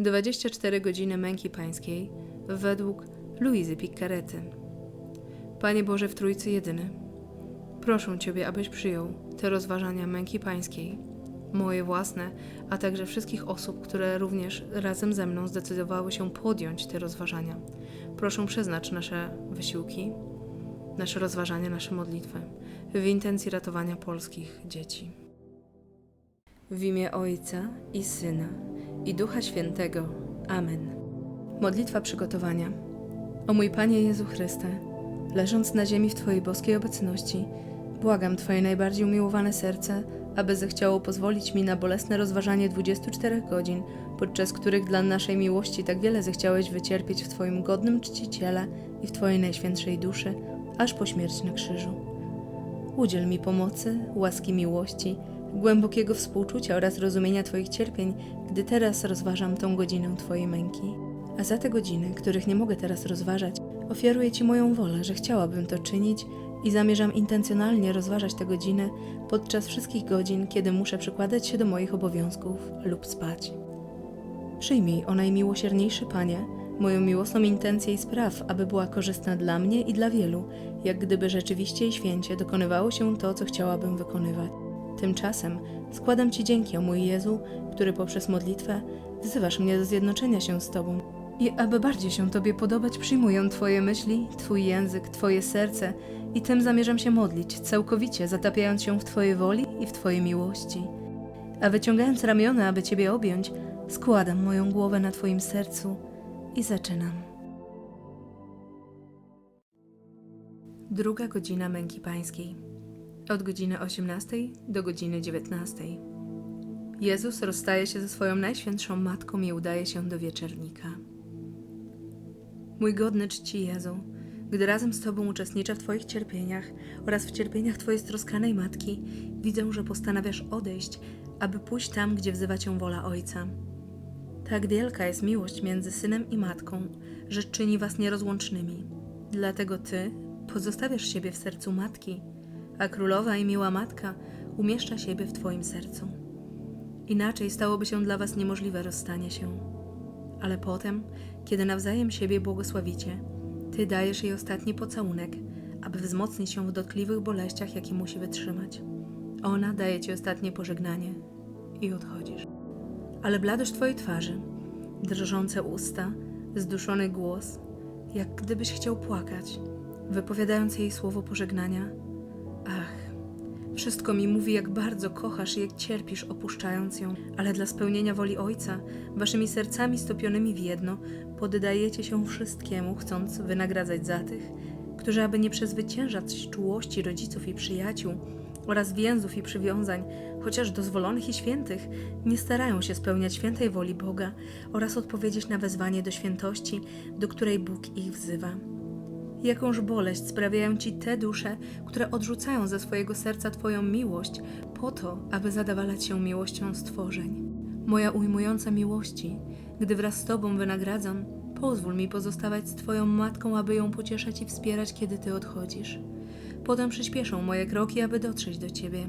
24 godziny męki pańskiej według Luizy Picarety. Panie Boże w Trójcy Jedyny, proszę Ciebie, abyś przyjął te rozważania męki pańskiej, moje własne, a także wszystkich osób, które również razem ze mną zdecydowały się podjąć te rozważania. Proszę przeznacz nasze wysiłki, nasze rozważania, nasze modlitwy w intencji ratowania polskich dzieci. W imię Ojca i Syna i Ducha Świętego. Amen. Modlitwa przygotowania. O mój Panie Jezu Chryste, leżąc na ziemi w Twojej boskiej obecności, błagam Twoje najbardziej umiłowane serce, aby zechciało pozwolić mi na bolesne rozważanie 24 godzin, podczas których dla naszej miłości tak wiele zechciałeś wycierpieć w Twoim godnym czciciele i w Twojej najświętszej duszy, aż po śmierć na krzyżu. Udziel mi pomocy, łaski miłości, głębokiego współczucia oraz rozumienia Twoich cierpień, gdy teraz rozważam tą godzinę Twojej męki. A za te godziny, których nie mogę teraz rozważać, ofiaruję Ci moją wolę, że chciałabym to czynić i zamierzam intencjonalnie rozważać te godziny podczas wszystkich godzin, kiedy muszę przykładać się do moich obowiązków lub spać. Przyjmij, o najmiłosierniejszy Panie, moją miłosną intencję i spraw, aby była korzystna dla mnie i dla wielu, jak gdyby rzeczywiście i święcie dokonywało się to, co chciałabym wykonywać. Tymczasem składam Ci dzięki, o mój Jezu, który poprzez modlitwę wzywasz mnie do zjednoczenia się z Tobą. I aby bardziej się Tobie podobać, przyjmuję Twoje myśli, Twój język, Twoje serce i tym zamierzam się modlić, całkowicie zatapiając się w Twojej woli i w Twojej miłości. A wyciągając ramiona, aby Ciebie objąć, składam moją głowę na Twoim sercu i zaczynam. Druga godzina męki pańskiej. Od godziny 18 do godziny 19. Jezus rozstaje się ze swoją najświętszą matką i udaje się do wieczernika. Mój godny czci Jezu, gdy razem z Tobą uczestniczę w Twoich cierpieniach oraz w cierpieniach Twojej stroskanej matki, widzę, że postanawiasz odejść, aby pójść tam, gdzie wzywa Cię wola Ojca. Tak wielka jest miłość między synem i matką, że czyni was nierozłącznymi. Dlatego ty pozostawiasz siebie w sercu matki, a królowa i miła matka umieszcza siebie w twoim sercu. Inaczej stałoby się dla was niemożliwe rozstanie się. Ale potem, kiedy nawzajem siebie błogosławicie, ty dajesz jej ostatni pocałunek, aby wzmocnić się w dotkliwych boleściach, jakie musi wytrzymać. Ona daje ci ostatnie pożegnanie i odchodzisz ale bladość Twojej twarzy, drżące usta, zduszony głos, jak gdybyś chciał płakać, wypowiadając jej słowo pożegnania. Ach, wszystko mi mówi, jak bardzo kochasz i jak cierpisz, opuszczając ją, ale dla spełnienia woli Ojca, waszymi sercami stopionymi w jedno, poddajecie się wszystkiemu, chcąc wynagradzać za tych, którzy, aby nie przezwyciężać czułości rodziców i przyjaciół oraz więzów i przywiązań, chociaż dozwolonych i świętych, nie starają się spełniać świętej woli Boga oraz odpowiedzieć na wezwanie do świętości, do której Bóg ich wzywa. Jakąż boleść sprawiają ci te dusze, które odrzucają ze swojego serca Twoją miłość, po to, aby zadawalać się miłością stworzeń. Moja ujmująca miłości, gdy wraz z Tobą wynagradzam, pozwól mi pozostawać z Twoją matką, aby ją pocieszać i wspierać, kiedy Ty odchodzisz. Potem przyspieszą moje kroki, aby dotrzeć do Ciebie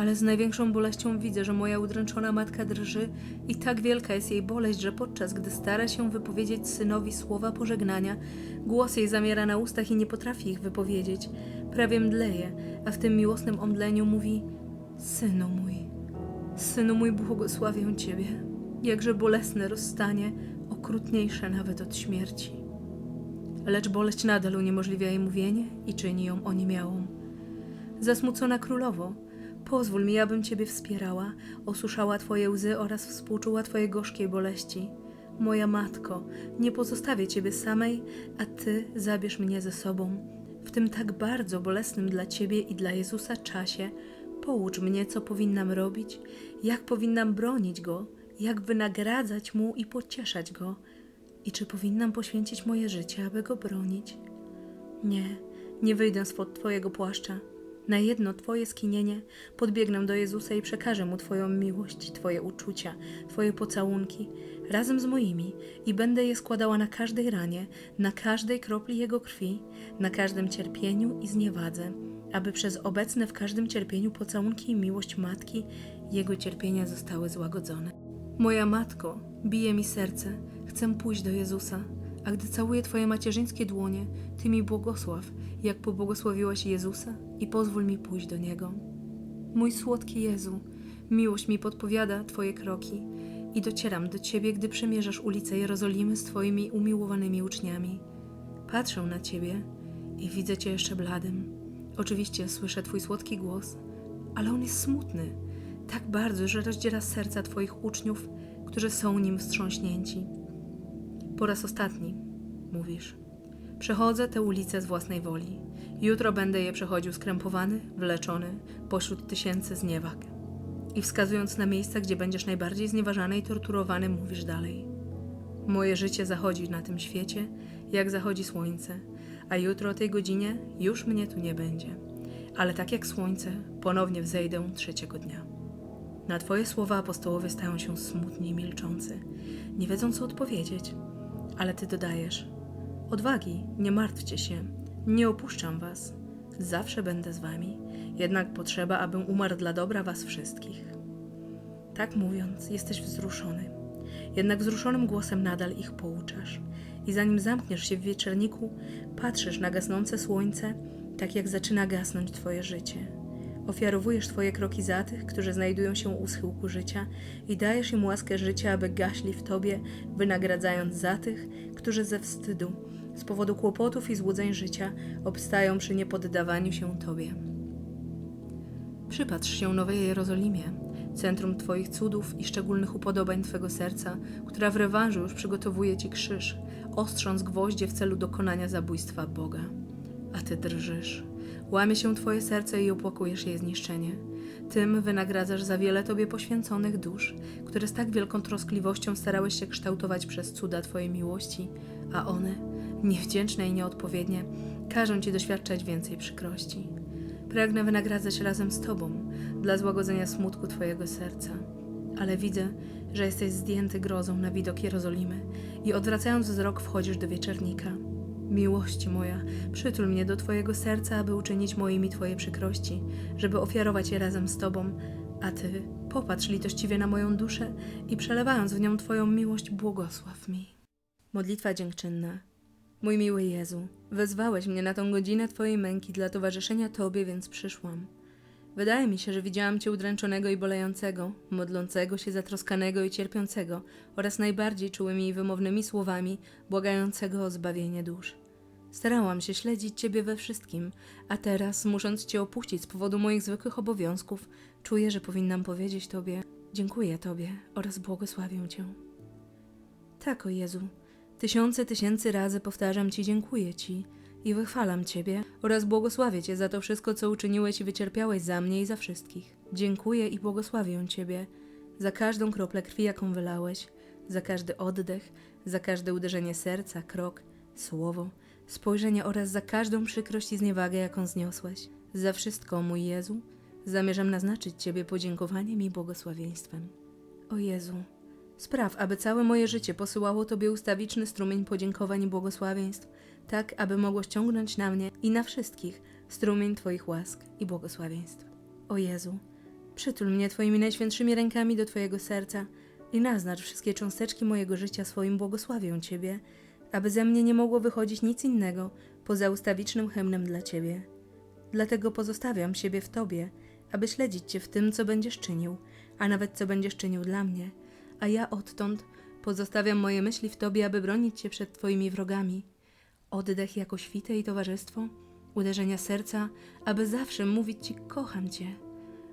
ale z największą boleścią widzę, że moja udręczona matka drży i tak wielka jest jej boleść, że podczas gdy stara się wypowiedzieć synowi słowa pożegnania, głos jej zamiera na ustach i nie potrafi ich wypowiedzieć. Prawie mdleje, a w tym miłosnym omdleniu mówi: Synu mój, synu mój, błogosławię Ciebie. Jakże bolesne rozstanie, okrutniejsze nawet od śmierci. Lecz boleść nadal uniemożliwia jej mówienie i czyni ją oniemiałą. Zasmucona królowo, Pozwól mi, abym Ciebie wspierała, osuszała Twoje łzy oraz współczuła Twoje gorzkie boleści. Moja matko, nie pozostawię Ciebie samej, a Ty zabierz mnie ze sobą. W tym tak bardzo bolesnym dla Ciebie i dla Jezusa czasie poucz mnie, co powinnam robić, jak powinnam bronić Go, jak wynagradzać Mu i pocieszać Go, i czy powinnam poświęcić moje życie, aby Go bronić. Nie, nie wyjdę spod Twojego płaszcza. Na jedno Twoje skinienie podbiegnę do Jezusa i przekażę Mu Twoją miłość, Twoje uczucia, Twoje pocałunki, razem z moimi i będę je składała na każdej ranie, na każdej kropli Jego krwi, na każdym cierpieniu i zniewadze, aby przez obecne w każdym cierpieniu pocałunki i miłość Matki Jego cierpienia zostały złagodzone. Moja Matko, Bije mi serce, chcę pójść do Jezusa, a gdy całuję Twoje macierzyńskie dłonie, Ty mi błogosław, jak pobłogosławiłaś Jezusa i pozwól mi pójść do Niego. Mój słodki Jezu, miłość mi podpowiada Twoje kroki i docieram do Ciebie, gdy przemierzasz ulice Jerozolimy z Twoimi umiłowanymi uczniami. Patrzę na Ciebie i widzę Cię jeszcze bladym. Oczywiście słyszę Twój słodki głos, ale on jest smutny, tak bardzo, że rozdziera serca Twoich uczniów, którzy są nim wstrząśnięci. Po raz ostatni, mówisz. Przechodzę te ulice z własnej woli. Jutro będę je przechodził skrępowany, wleczony, pośród tysięcy zniewag. I wskazując na miejsca, gdzie będziesz najbardziej znieważany i torturowany, mówisz dalej. Moje życie zachodzi na tym świecie, jak zachodzi słońce, a jutro o tej godzinie już mnie tu nie będzie. Ale tak jak słońce, ponownie wzejdę trzeciego dnia. Na Twoje słowa apostołowie stają się smutni i milczący, nie wiedzą co odpowiedzieć. Ale Ty dodajesz: Odwagi, nie martwcie się, nie opuszczam Was. Zawsze będę z Wami, jednak potrzeba, abym umarł dla dobra Was wszystkich. Tak mówiąc, jesteś wzruszony. Jednak wzruszonym głosem nadal ich pouczasz. I zanim zamkniesz się w wieczerniku, patrzysz na gasnące słońce, tak jak zaczyna gasnąć Twoje życie. Ofiarowujesz Twoje kroki za tych, którzy znajdują się u schyłku życia i dajesz im łaskę życia, aby gaśli w Tobie, wynagradzając za tych, którzy ze wstydu, z powodu kłopotów i złudzeń życia, obstają przy niepoddawaniu się Tobie. Przypatrz się Nowej Jerozolimie, centrum Twoich cudów i szczególnych upodobań Twego serca, która w rewanżu już przygotowuje Ci krzyż, ostrząc gwoździe w celu dokonania zabójstwa Boga. A Ty drżysz. Łamie się Twoje serce i opłakujesz jej zniszczenie. Tym wynagradzasz za wiele Tobie poświęconych dusz, które z tak wielką troskliwością starałeś się kształtować przez cuda Twojej miłości, a one, niewdzięczne i nieodpowiednie, każą Ci doświadczać więcej przykrości. Pragnę wynagradzać razem z Tobą dla złagodzenia smutku Twojego serca, ale widzę, że jesteś zdjęty grozą na widok Jerozolimy i odwracając wzrok wchodzisz do wieczernika. Miłości moja, przytul mnie do Twojego serca, aby uczynić moimi Twoje przykrości, żeby ofiarować je razem z Tobą, a Ty popatrz litościwie na moją duszę i przelewając w nią Twoją miłość, błogosław mi. Modlitwa dziękczynna. Mój miły Jezu, wezwałeś mnie na tą godzinę Twojej męki dla towarzyszenia Tobie, więc przyszłam. Wydaje mi się, że widziałam Cię udręczonego i bolejącego, modlącego się zatroskanego i cierpiącego oraz najbardziej czułymi i wymownymi słowami błagającego o zbawienie dusz. Starałam się śledzić Ciebie we wszystkim, a teraz, musząc Cię opuścić z powodu moich zwykłych obowiązków, czuję, że powinnam powiedzieć Tobie dziękuję Tobie oraz błogosławię Cię. Tak, o Jezu, tysiące tysięcy razy powtarzam Ci dziękuję Ci i wychwalam Ciebie oraz błogosławię Cię za to wszystko, co uczyniłeś i wycierpiałeś za mnie i za wszystkich. Dziękuję i błogosławię Ciebie za każdą kroplę krwi, jaką wylałeś, za każdy oddech, za każde uderzenie serca, krok, słowo, spojrzenie oraz za każdą przykrość i zniewagę, jaką zniosłeś. Za wszystko, mój Jezu, zamierzam naznaczyć Ciebie podziękowaniem i błogosławieństwem. O Jezu, spraw, aby całe moje życie posyłało Tobie ustawiczny strumień podziękowań i błogosławieństw, tak aby mogło ściągnąć na mnie i na wszystkich strumień Twoich łask i błogosławieństw. O Jezu, przytul mnie Twoimi najświętszymi rękami do Twojego serca i naznacz wszystkie cząsteczki mojego życia swoim błogosławią Ciebie, aby ze mnie nie mogło wychodzić nic innego poza ustawicznym hymnem dla Ciebie. Dlatego pozostawiam siebie w Tobie, aby śledzić Cię w tym, co będziesz czynił, a nawet co będziesz czynił dla mnie, a ja odtąd pozostawiam moje myśli w Tobie, aby bronić Cię przed Twoimi wrogami. Oddech jako świte i towarzystwo, uderzenia serca, aby zawsze mówić Ci kocham Cię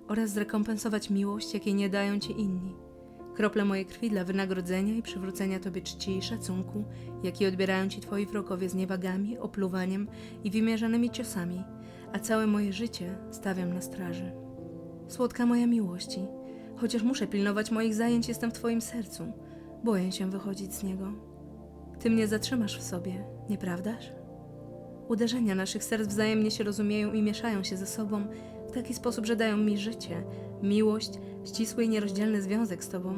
oraz zrekompensować miłość, jakiej nie dają Ci inni. Krople mojej krwi dla wynagrodzenia i przywrócenia Tobie czci i szacunku, jaki odbierają Ci Twoi wrogowie z niewagami, opluwaniem i wymierzanymi ciosami, a całe moje życie stawiam na straży. Słodka moja miłości, chociaż muszę pilnować moich zajęć, jestem w Twoim sercu. Boję się wychodzić z niego. Ty mnie zatrzymasz w sobie, nieprawdaż? Uderzenia naszych serc wzajemnie się rozumieją i mieszają się ze sobą w taki sposób, że dają mi życie, miłość, ścisły i nierozdzielny związek z Tobą.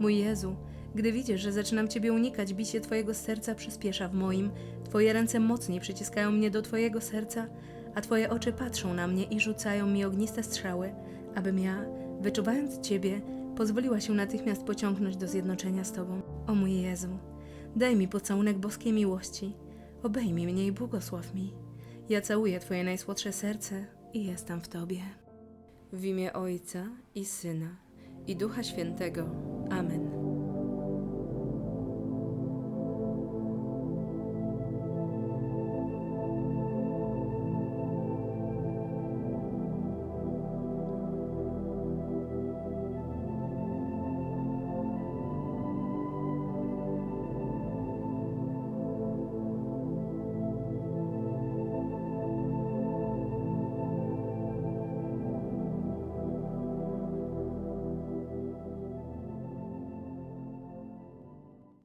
Mój Jezu, gdy widzisz, że zaczynam Ciebie unikać, bicie Twojego serca przyspiesza w moim, Twoje ręce mocniej przyciskają mnie do Twojego serca, a Twoje oczy patrzą na mnie i rzucają mi ogniste strzały, abym ja, wyczuwając Ciebie, pozwoliła się natychmiast pociągnąć do zjednoczenia z Tobą. O mój Jezu, daj mi pocałunek boskiej miłości, obejmij mnie i błogosław mi. Ja całuję Twoje najsłodsze serce i jestem w Tobie. W imię Ojca i Syna i Ducha Świętego. Amen.